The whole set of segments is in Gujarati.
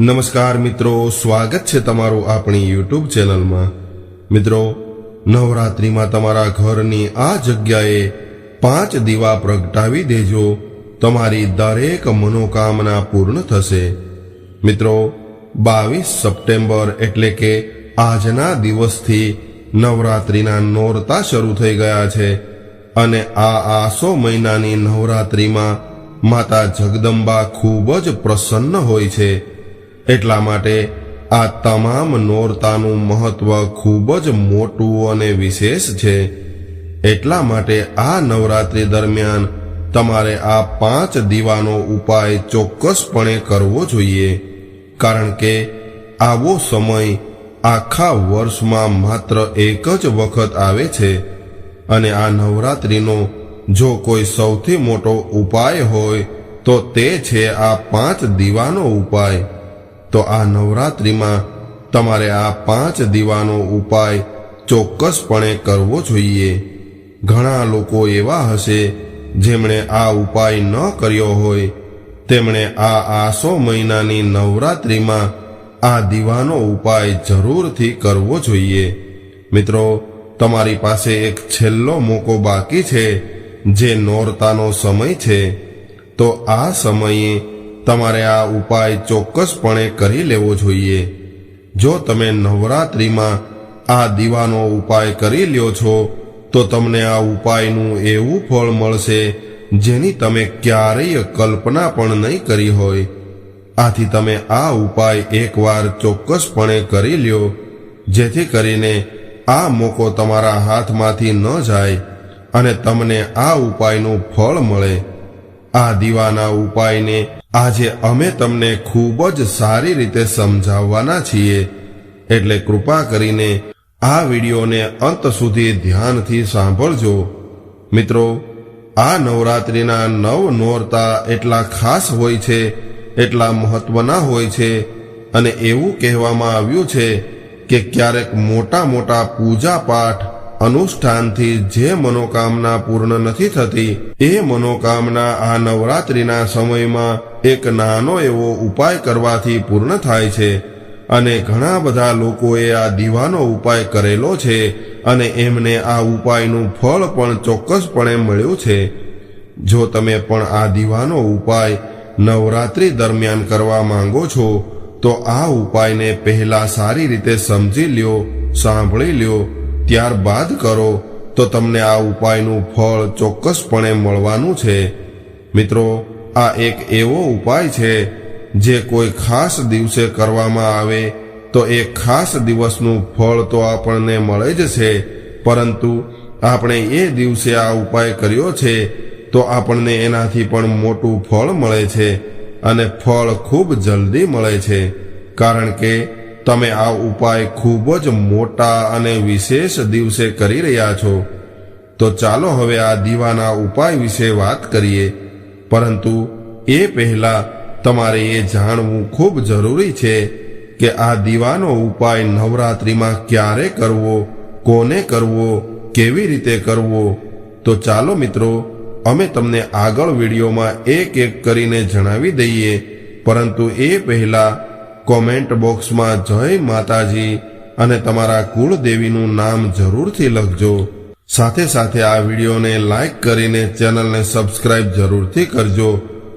નમસ્કાર મિત્રો, સ્વાગત છે તમારું આપણી યુટ્યુબ ચેનલમાં. મિત્રો, નવરાત્રિમાં તમારા ઘરની આ જગ્યાએ પાંચ દીવા પ્રગટાવી દેજો. તમારી દરેક મનોકામના પૂર્ણ થશે. મિત્રો, બાવીસ સપ્ટેમ્બર એટલે કે આજના દિવસથી નવરાત્રિના નોરતા શરૂ થઈ ગયા છે અને આ આસો મહિનાની નવરાત્રિમાં માતા જગદંબા ખૂબ જ પ્રસન્ન હોય છે. એટલા માટે આ તમામ નોરતાનું મહત્વ ખૂબ જ મોટું અને વિશેષ છે. એટલા માટે આ નવરાત્રિ દરમિયાન તમારે આ પાંચ દીવાનો ઉપાય ચોક્કસપણે કરવો જોઈએ. કારણ કે આવો સમય આખા વર્ષમાં માત્ર એક જ વખત આવે છે અને આ નવરાત્રિનો જો કોઈ સૌથી મોટો ઉપાય હોય તો તે છે આ પાંચ દીવાનો ઉપાય. તો આ નવરાત્રિમાં તમારે આ પાંચ દીવાનો ઉપાય ચોક્કસપણે કરવો જોઈએ. ઘણા લોકો એવા હશે, જેમણે આ ઉપાય ન કર્યો હોય. તેમણે આ આસો મહિનાની નવરાત્રિમાં આ દીવાનો ઉપાય જરૂરથી કરવો જોઈએ. મિત્રો, તમારી પાસે એક છેલ્લો મોકો બાકી છે, જે નોરતાનો સમય છે. તો આ સમયે તમારે આ ઉપાય ચોક્કસપણે કરી લેવો જોઈએ. જો તમે નવરાત્રિમાં આ દીવાનો ઉપાય કરી લ્યો છો, તો તમને આ ઉપાયનું એવું ફળ મળશે જેની તમે ક્યારેય કલ્પના પણ નહીં કરી હોય. આથી તમે આ ઉપાય એકવાર ચોક્કસપણે કરી લ્યો, જેથી કરીને આ મોકો તમારા હાથમાંથી ન જાય અને તમને આ ઉપાયનું ફળ મળે. આ દીવાના ઉપાયને આજે અમે તમને ખૂબ જ સારી રીતે સમજાવવાના છીએ. એટલે કૃપા કરીને આ વિડીયોને અંત સુધી ધ્યાનથી સાંભળજો. મિત્રો, આ નવરાત્રિના નવ નોરતા એટલા ખાસ હોય છે, એટલા મહત્વના હોય છે, અને એવું કહેવામાં આવ્યું છે કે ક્યારેક મોટા મોટા પૂજા પાઠ અનુષ્ઠાનથી જે મનોકામના પૂર્ણ નથી થતી, એ મનોકામના આ નવરાત્રિના સમયમાં એક નાનો એવો ઉપાય કરવાથી પૂર્ણ થાય છે. અને ઘણા બધા લોકોએ આ દીવાનો ઉપાય કરેલો છે અને એમને આ ઉપાયનું ફળ પણ ચોક્કસપણે મળ્યું છે. જો તમે પણ આ દીવાનો ઉપાય નવરાત્રિ દરમિયાન કરવા માંગો છો, તો આ ઉપાયને પહેલા સારી રીતે સમજી લ્યો, સાંભળી લ્યો ત્યારબાદ કરો તો તમને આ ઉપાયનું ફળ ચોક્કસપણે મળવાનું છે. મિત્રો, આ એક એવો ઉપાય છે જે કોઈ ખાસ દિવસે કરવામાં આવે તો એ ખાસ દિવસનું ફળ તો આપણને મળે જ છે. પરંતુ આપણે એ દિવસે આ ઉપાય કર્યો છે તો આપણને એનાથી પણ મોટું ફળ મળે છે અને ફળ ખૂબ જલ્દી મળે છે. કારણ કે તમે આ ઉપાય ખૂબ જ મોટા અને વિશેષ દિવસે કરી રહ્યા છો. તો ચાલો હવે આ દીવાના ઉપાય વિશે વાત કરીએ. પરંતુ એ પહેલા તમારે એ જાણવું ખૂબ જરૂરી છે કે આ દીવાનો ઉપાય નવરાત્રિમાં ક્યારે કરવો, કોને કરવો, કેવી રીતે કરવો? તો ચાલો મિત્રો, અમે તમને આગળ વિડીયોમાં એક એક કરીને જણાવી દઈએ. પરંતુ એ પહેલા કોમેન્ટ બોક્સમાં જય માતાજી અને તમારા કુળદેવીનું નામ જરૂરથી લખજો. સાથે સાથે આ વિડીયોને લાઈક કરીને ચેનલને સબસ્ક્રાઇબ જરૂરથી કરજો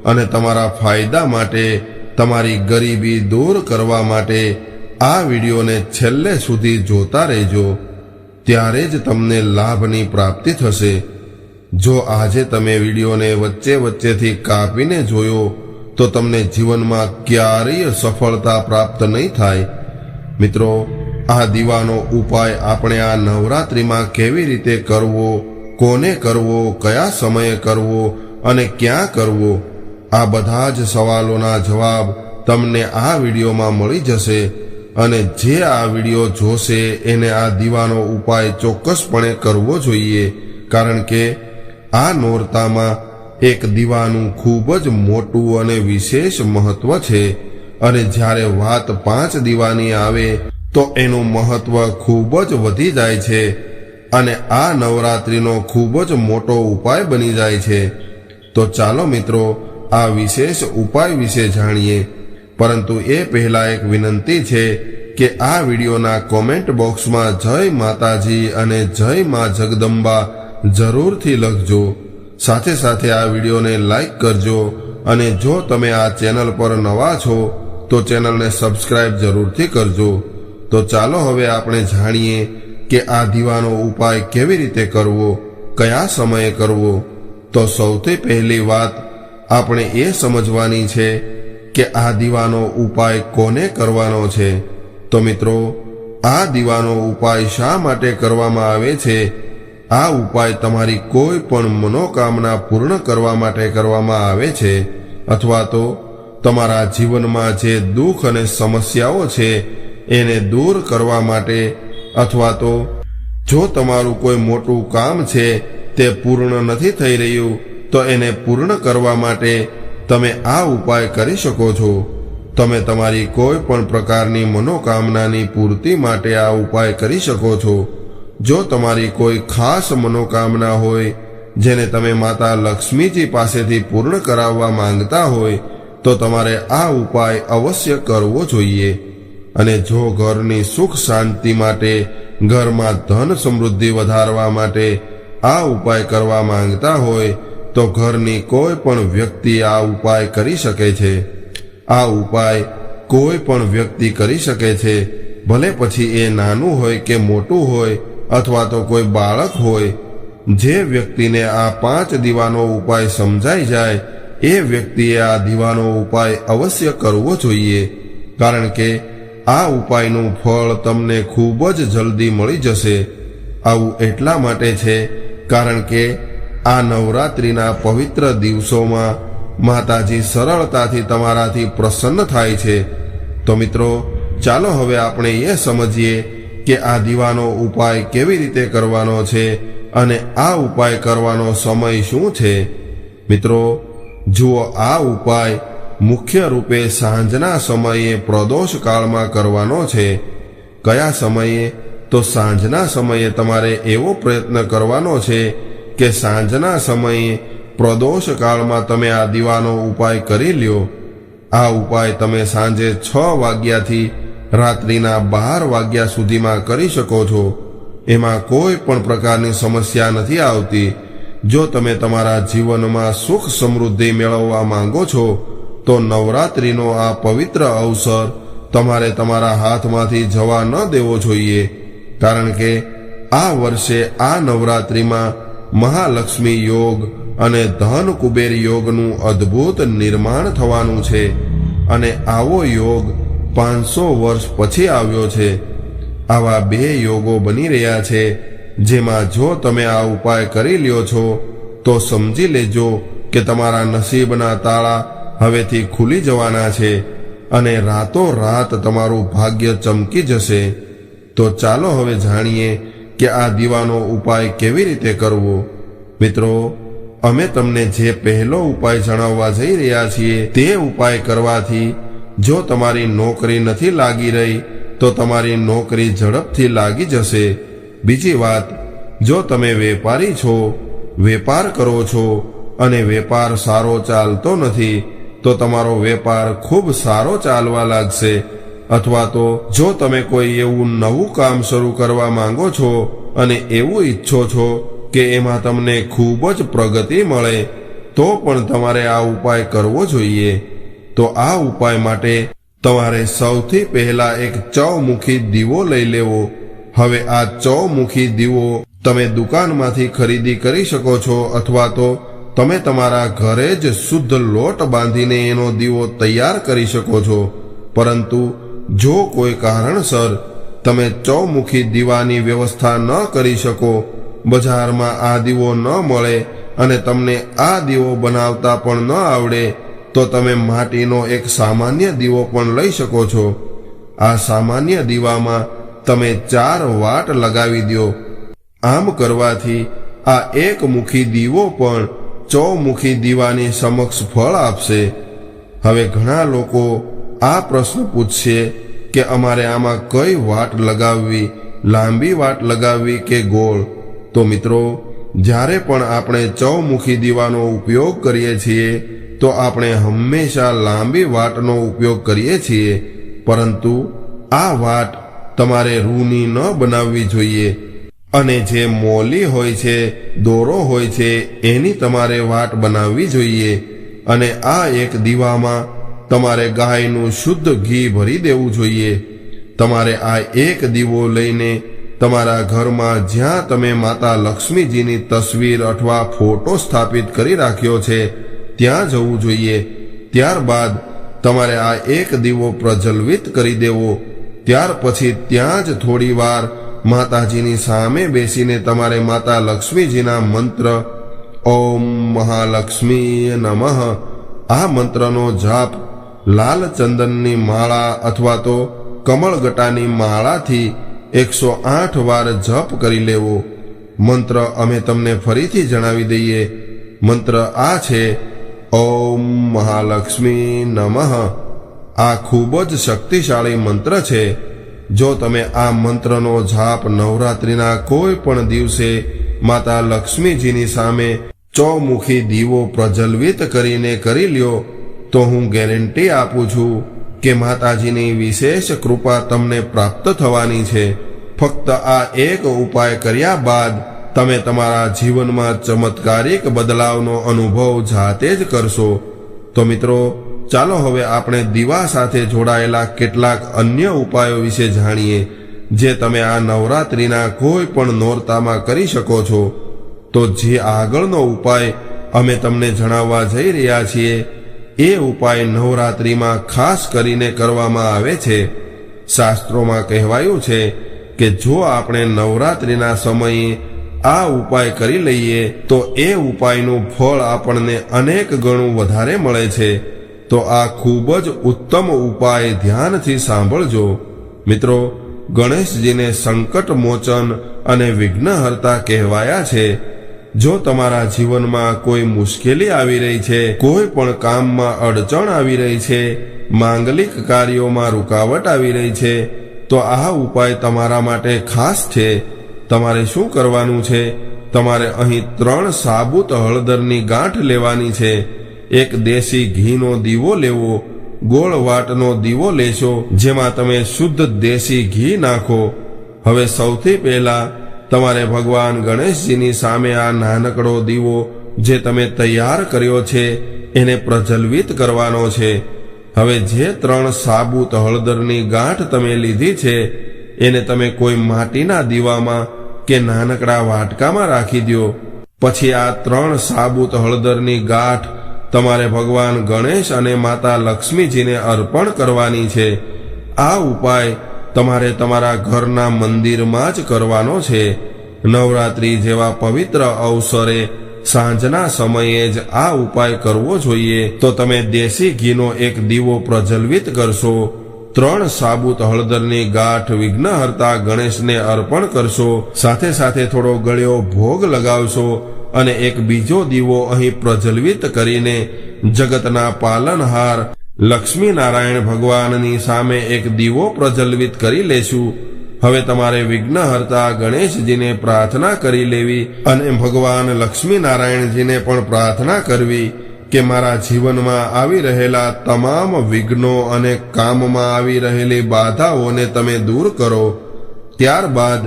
અને તમારા ફાયદા માટે, તમારી ગરીબી દૂર કરવા માટે આ વિડીયોને છેલ્લે સુધી જોતા રહેજો. ત્યારે જ તમને લાભની પ્રાપ્તિ થશે. જો આજે તમે વિડીયોને વચ્ચે વચ્ચેથી કાપીને જોયો તો તમને જીવનમાં ક્યારેય સફળતા પ્રાપ્ત નહીં થાય. મિત્રો, આ દીવાનો ઉપાય આપણે આ નવરાત્રિમાં કેવી રીતે કરવો, કોને કરવો, કયા સમયે કરવો અને ક્યાં કરવો, આ બધા જ સવાલોના જવાબ તમને આ વિડીયોમાં મળી જશે અને જે આ વીડિયો જોશે એને આ દીવાનો ઉપાય ચોક્કસપણે કરવો જોઈએ. કારણ કે આ નોરતામાં એક દીવાનું ખૂબ જ મોટું અને વિશેષ મહત્વ છે. અને જ્યારે વાત પાંચ દીવાની આવે, તો એનું મહત્વ ખૂબ જ વધી જાય છે અને આ નવરાત્રિનો ખૂબ જ મોટો ઉપાય બની જાય છે. તો ચાલો મિત્રો, આ વિશેષ ઉપાય વિશે જાણીએ. પરંતુ એ પહેલા એક વિનંતી છે કે આ વિડીયોના કોમેન્ટ બોક્સમાં જય માતાજી અને જય મા જગદંબા જરૂરથી લખજો. સાથે સાથે આ વિડીયોને લાઈક કરજો અને જો તમે આ ચેનલ પર નવા છો, તો ચેનલને સબસ્ક્રાઇબ જરૂરથી કરજો. તો ચાલો હવે આપણે જાણીએ કે આ દીવાનો ઉપાય કેવી રીતે કરવો, કયા સમયે કરવો. તો સૌથી પહેલી વાત આપણે એ સમજવાની છે કે આ દીવાનો ઉપાય કોને કરવાનો છે. તો મિત્રો, આ દીવાનો ઉપાય શા માટે કરવામાં આવે છે? આ ઉપાય તમારી કોઈ પણ મનોકામના પૂર્ણ કરવા માટે કરવામાં આવે છે, અથવા તો તમારા જીવનમાં જે દુઃખ અને સમસ્યાઓ છે એને દૂર કરવા માટે, અથવા તો જો તમારું કોઈ મોટું કામ છે તે પૂર્ણ નથી થઈ રહ્યું, તો એને પૂર્ણ કરવા માટે તમે આ ઉપાય કરી શકો છો. તમે તમારી કોઈ પણ પ્રકારની મનોકામનાની પૂર્તિ માટે આ ઉપાય કરી શકો છો. જો તમારી કોઈ ખાસ મનોકામના હોય, જેને તમે માતા લક્ષ્મીજી પાસેથી પૂર્ણ કરાવવા માંગતા હોય, તો તમારે આ ઉપાય અવશ્ય કરવો જોઈએ. અને જો ઘરની સુખ શાંતિ માટે, ઘરમાં ધન સમૃદ્ધિ વધારવા માટે આ ઉપાય કરવા માંગતા હોય, તો ઘરની કોઈ પણ વ્યક્તિ આ ઉપાય કરી શકે છે. આ ઉપાય કોઈ પણ વ્યક્તિ કરી શકે છે, ભલે પછી એ નાનું હોય કે મોટું હોય અથવા તો કોઈ બાળક હોય, જે વ્યક્તિને આ પાંચ દીવાનો ઉપાય સમજાઈ જાય, એ વ્યક્તિએ આ દીવાનો ઉપાય અવશ્ય કરવો જોઈએ, કારણ કે આ ઉપાયનું ફળ તમને ખૂબ જ જલ્દી મળી જશે. આવું એટલા માટે છે, કારણ કે આ નવરાત્રિના પવિત્ર દિવસોમાં માતાજી સરળતાથી તમારાથી પ્રસન્ન થાય છે. તો મિત્રો, ચાલો હવે આપણે એ સમજીએ કે આ દીવાનો ઉપાય કેવી રીતે કરવાનો છે અને આ ઉપાય કરવાનો સમય શું છે? મિત્રો, જુઓ, આ ઉપાય મુખ્ય રૂપે સાંજના સમયે પ્રદોષ કાળમાં કરવાનો છે. કયા સમયે? તો સાંજના સમયે તમારે એવો પ્રયત્ન કરવાનો છે કે સાંજના સમયે પ્રદોષ કાળમાં તમે આ દીવાનો ઉપાય કરી લ્યો. આ ઉપાય તમે સાંજે છ વાગ્યાથી રાત્રિના બાર વાગ્યા સુધીમાં કરી શકો છો. એમાં કોઈ પણ પ્રકારની સમસ્યા નથી આવતી. જો તમે તમારા જીવનમાં સુખ સમૃદ્ધિ મેળવવા માંગો છો, તો નવરાત્રિનો આ પવિત્ર અવસર તમારે તમારા હાથમાંથી જવા ન દેવો જોઈએ. કારણ કે આ વર્ષે આ નવરાત્રિમાં મહાલક્ષ્મી યોગ અને ધન કુબેર યોગનું અદ્ભુત નિર્માણ થવાનું છે. અને આવો યોગ પાંચસો વર્ષ પછી આવ્યો છે. આવા બે યોગો બની રહ્યા છે, જેમાં જો તમે આ ઉપાય કરી લ્યો છો, તો સમજી લેજો કે તમારા નસીબના તાળા હવેથી ખુલી જવાના છે અને રાતો રાત તમારું ભાગ્ય ચમકી જશે. તો ચાલો હવે જાણીએ કે આ દીવાનો ઉપાય કેવી રીતે કરવો. મિત્રો, અમે તમને જે પહેલો ઉપાય જણાવવા જઈ રહ્યા છીએ તે ઉપાય કરવાથી જો તમારી નોકરી નથી લાગી રહી, તો તમારી નોકરી ઝડપથી લાગી જશે. બીજી વાત, જો તમે વેપારી છો, વેપાર કરો છો અને વેપાર સારો ચાલતો નથી, તો તમારો વેપાર ખૂબ સારો ચાલવા લાગશે. અથવા તો, જો તમે કોઈ એવું નવું કામ શરૂ કરવા માંગો છો અને એવું ઈચ્છો છો કે એમાં તમને ખૂબ જ પ્રગતિ મળે, તો પણ તમારે આ ઉપાય કરવો જોઈએ. તો આ ઉપાય માટે તમારે સૌથી પહેલા એક ચૌમુખી દીવો લઈ લેવો. હવે આ ચૌમુખી દીવો તમે દુકાનમાંથી ખરીદી કરી શકો છો અથવા તો તમે તમારા ઘરે જ શુદ્ધ લોટ બાંધીને એનો દીવો તૈયાર કરી શકો છો. પરંતુ જો કોઈ કારણસર તમે ચૌમુખી દીવાની વ્યવસ્થા ન કરી શકો, બજારમાં આ દીવો ન મળે અને તમને આ દીવો બનાવતા પણ ન આવડે તો તમે માટીનો એક સામાન્ય દીવો પણ લઈ શકો છો. આ સામાન્ય દીવામાં તમે ચાર વાટ લગાવી દો આમ કરવાથી આ એકમુખી દીવો પણ ચૌમુખી દીવાની સમક્ષ ફળ આપશે. હવે ઘણા લોકો આ પ્રશ્ન પૂછશે કે અમારે આમાં કઈ વાટ લગાવવી, લાંબી વાટ લગાવવી કે ગોળ? તો મિત્રો, જ્યારે પણ આપણે ચૌમુખી દીવાનો ઉપયોગ કરીએ છીએ તો આપણે હંમેશા લાંબી વાટનો ઉપયોગ કરીએ છીએ, પરંતુ આ વાટ તમારે રૂની ન બનાવવી જોઈએ. અને જે મોલી હોય છે, દોરો હોય છે, એની તમારે વાટ બનાવવી જોઈએ. અને આ એક દીવામાં તમારે ગાયનું શુદ્ધ ઘી ભરી દેવું જોઈએ. તમારે આ એક દીવો લઈને તમારા ઘરમાં જ્યાં તમે માતા લક્ષ્મીજીની તસવીર અથવા ફોટો સ્થાપિત કરી રાખ્યો છે ત્યાં જવું જોઈએ. ત્યારબાદ તમારે આ એક દીવો પ્રજ્વલિત કરી દેવો. ત્યાર પછી ત્યાં જ થોડી વાર માતાજીની સામે બેસીને તમારે માતા લક્ષ્મીજીના મંત્ર, ઓમ મહાલક્ષ્મી નમઃ. આ મંત્રનો જાપ લાલ ચંદનની માળા અથવા તો કમળગટાની માળાથી એકસો આઠ વાર જપ કરી લેવો. મંત્ર અમે તમને ફરીથી જણાવી દઈએ. મંત્ર આ છે ઓમ મહાલક્ષ્મી નમઃ. આ ખૂબ જ શક્તિશાળી મંત્ર છે. જો તમે આ મંત્રનો જાપ નવરાત્રિના કોઈ પણ દિવસે માતા લક્ષ્મીજીની સામે ચોમુખી દીવો પ્રજ્વલિત કરીને કરી લ્યો, તો હું ગેરંટી આપું છું કે માતાજીની વિશેષ કૃપા તમને પ્રાપ્ત થવાની છે. ફક્ત આ એક ઉપાય કર્યા બાદ તમે તમારા જીવનમાં ચમત્કારિક બદલાવનો અનુભવ જાતે જ કરશો. તો મિત્રો, ચાલો હવે આપણે દીવા સાથે જોડાયેલા કેટલાક અન્ય ઉપાયો વિશે જાણીએ, જે તમે આ નવરાત્રિના કોઈ પણ નોરતામાં કરી શકો છો. તો જે આગળનો ઉપાય અમે તમને જણાવવા જઈ રહ્યા છીએ, એ ઉપાય નવરાત્રિમાં ખાસ કરીને કરવામાં આવે છે. શાસ્ત્રોમાં કહેવાયું છે કે જો આપણે નવરાત્રિના સમયે આ ઉપાય કરી લઈએ, તો એ ઉપાયનું ફળ આપણને અનેક ગણું વધારે મળે છે. તો આ ખૂબ જ ઉત્તમ ઉપાય ધ્યાનથી સાંભળજો. મિત્રો, ગણેશજીને સંકટ મોચન અને વિઘ્નહર્તા કહેવાયા છે. જો તમારા જીવનમાં કોઈ મુશ્કેલી આવી રહી છે, કોઈ પણ કામમાં અડચણ આવી રહી છે, માંગલિક કાર્યોમાં રૂકાવટ આવી રહી છે, તો આ ઉપાય તમારા માટે ખાસ છે. તમારે શું કરવાનું છે? તમારે અહીં ત્રણ સાબુત હળદરની ગાંઠ લેવાની છે. એક દેશી ઘીનો દીવો લેવો, ગોળ વાટનો દીવો લેશો, જેમાં તમે શુદ્ધ દેશી ઘી નાખો. હવે સૌથી પહેલા તમારે ભગવાન ગણેશજીની સામે આ નાનકડો દીવો જે તમે તૈયાર કર્યો છે, એને પ્રજ્વલિત કરવાનો છે. હવે જે ત્રણ સાબુત હળદરની ગાંઠ તમે લીધી છે, એને તમે કોઈ માટીના દીવામાં કે નાનકડા વાટકામાં રાખી દો પછી આ ત્રણ સાબુત હળદરની ગાંઠ તમારે ભગવાન ગણેશ અને માતા લક્ષ્મીજીને અર્પણ કરવાની છે. આ ઉપાય તમારે તમારા ઘરના મંદિરમાં જ કરવાનો છે. નવરાત્રી જેવા પવિત્ર અવસરે સાંજના સમયે જ આ ઉપાય કરવો જોઈએ. તો તમે દેશી ઘીનો એક દીવો પ્રજ્વલિત કરશો. ત્રણ સાબુત હળદરની ગાંઠ વિઘ્નહર્તા ગણેશને અર્પણ કરશો. સાથે સાથે થોડો ગળ્યો ભોગ લગાવશો અને એક બીજો દીવો અહીં પ્રજ્વલિત કરીને જગતના પાલનહાર લક્ષ્મી નારાયણ ભગવાનની સામે એક દીવો પ્રજ્વલિત કરી લેશું. હવે તમારે વિઘ્નહર્તા ગણેશજીને પ્રાર્થના કરી લેવી અને ભગવાન લક્ષ્મી નારાયણજીને પણ પ્રાર્થના કરવી. કે મારા જીવનમાં આવી રહેલા તમામ વિઘ્નો અને કામમાં આવી રહેલી બાધાઓને તમે દૂર કરો. ત્યારબાદ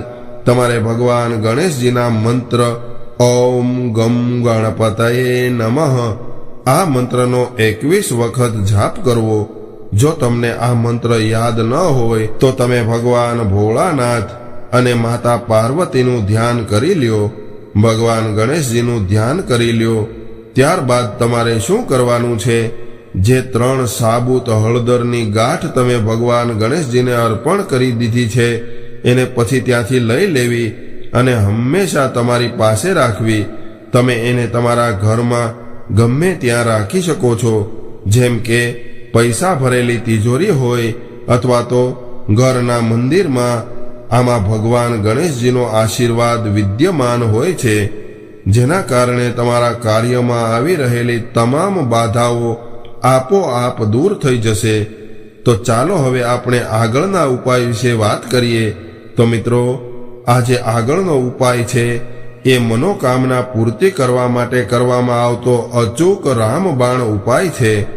તમારે ભગવાન ગણેશજીના મંત્ર ઓમ ગમ ગણપતયે નમઃ. આ મંત્રનો એકવીસ વખત જાપ કરવો. જો તમને આ મંત્ર યાદ ન હોય, તો તમે ભગવાન ભોળાનાથ અને માતા પાર્વતીનું ધ્યાન કરી લ્યો. ભગવાન ગણેશજીનું ધ્યાન કરી લ્યો. ત્યારબાદ તમારે શું કરવાનું છે? જે ત્રણ સાબુત હળદરની ગાંઠ તમે ભગવાન ગણેશજીને અર્પણ કરી દીધી છે, એને પછી ત્યાંથી લઈ લેવી અને હંમેશા તમારી પાસે રાખવી. તમે એને તમારા ઘરમાં ગમે ત્યાં રાખી શકો છો, જેમ કે પૈસા ભરેલી તિજોરી હોય અથવા તો ઘરના મંદિરમાં આમાં ભગવાન ગણેશજીનો આશીર્વાદ વિદ્યમાન હોય છે. જેના કારણે તમારા કાર્યમાં આવી રહેલી તમામ બાધાઓ આપોઆપ દૂર થઈ જશે. તો ચાલો હવે આપણે આગળના ઉપાય વિશે વાત કરીએ. તો મિત્રો, આજે આગળનો ઉપાય છે, એ મનોકામના પૂર્તિ કરવા માટે કરવામાં આવતો અચૂક રામબાણ ઉપાય છે.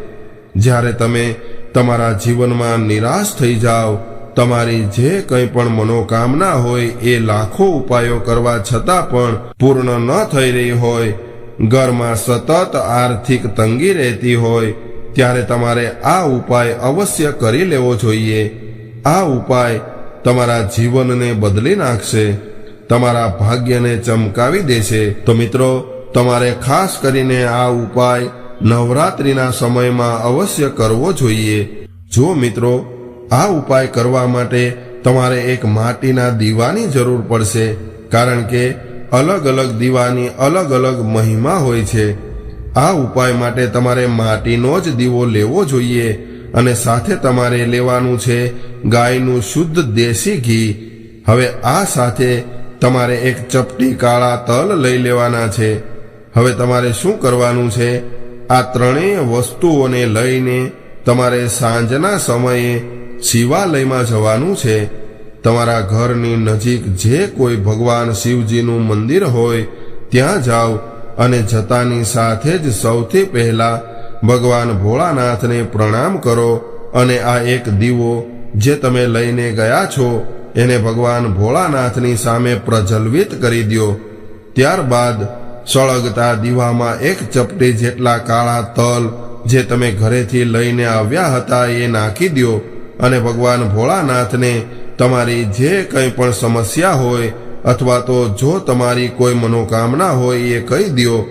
જ્યારે તમે તમારા જીવનમાં નિરાશ થઈ જાઓ તમારી જે કંઈ પણ મનોકામના હોય એ લાખો ઉપાયો કરવા છતાં પણ પૂર્ણ ન થઈ રહી હોય, ઘરમાં સતત આર્થિક તંગી રહેતી હોય, ત્યારે તમારે આ ઉપાય અવશ્ય કરી લેવો જોઈએ. આ ઉપાય તમારા જીવનને બદલી નાખશે, તમારા ભાગ્યને ચમકાવી દેશે. તો મિત્રો, તમારે ખાસ કરીને આ ઉપાય નવરાત્રિના સમયમાં અવશ્ય કરવો જોઈએ. જો મિત્રો આ ઉપાય કરવા માટે તમારે એક માટીના દીવાની જરૂર પડશે, કારણ કે અલગ અલગ દીવાની અલગ અલગ મહિમા હોય છે. આ ઉપાય માટે તમારે માટીનો જ દીવો લેવો જોઈએ અને સાથે તમારે લેવાનું છે ગાયનું શુદ્ધ દેશી ઘી. હવે આ સાથે તમારે એક ચપટી કાળા તલ લઈ લેવાના છે. હવે તમારે શું કરવાનું છે? આ ત્રણેય વસ્તુઓને લઈને તમારે સાંજના સમયે શિવાલયમાં જવાનું છે. તમારા ઘરની નજીક જે કોઈ ભગવાન શિવજીનું મંદિર હોય, ત્યાં જાઓ અને જતાની સાથે જ સૌથી પહેલા ભગવાન ભોળાનાથને પ્રણામ કરો અને આ એક દીવો જે તમે લઈને ગયા છો, એને ભગવાન ભોળાનાથની સામે પ્રજ્વલિત કરી દો ત્યારબાદ સળગતા દીવામાં એક ચપટી જેટલા કાળા તલ જે તમે ઘરેથી લઈને આવ્યા હતા એ નાખી દો અને ભગવાન ભોળાનાથને તમારી જે કંઈ પણ સમસ્યા હોય અથવા તો જો તમારી કોઈ મનોકામના હોય એ કહી દો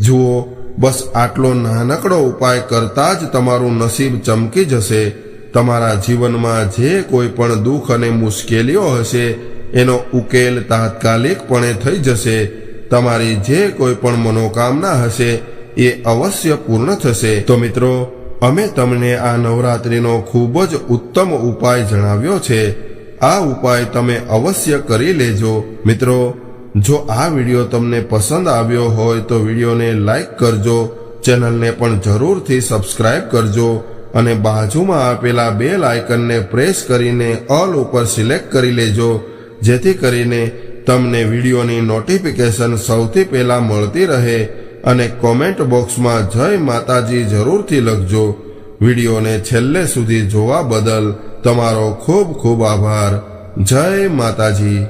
જુઓ, બસ આટલો નાનકડો ઉપાય કરતા જ તમારું નસીબ ચમકી જશે. તમારા જીવનમાં જે કોઈ પણ દુઃખ અને મુશ્કેલીઓ હશે, એનો ઉકેલ તાત્કાલિકપણે થઈ જશે. તમારી જે કોઈ પણ મનોકામના હશે, એ અવશ્ય પૂર્ણ થશે. તો મિત્રો અમે તમને આ નવરાત્રિનો ખૂબ જ ઉત્તમ ઉપાય જણાવ્યો છે. આ ઉપાય તમે અવશ્ય કરી લેજો. મિત્રો, જો આ વીડિયો તમને પસંદ આવ્યો હોય તો વિડીયોને લાઈક કરજો, ચેનલને પણ જરૂરથી સબસ્ક્રાઇબ કરજો અને બાજુમાં આપેલા બે લાયકનને પ્રેસ કરીને ઓલ ઉપર સિલેક્ટ કરી લેજો, જેથી કરીને તમને વિડીયોની નોટિફિકેશન સૌથી પહેલા મળતી રહે અને કોમેન્ટ બોક્સમાં જય માતાજી જરૂરથી લખજો. વિડીયોને છેલ્લે સુધી જોવા બદલ તમારો ખૂબ ખૂબ આભાર. જય માતાજી.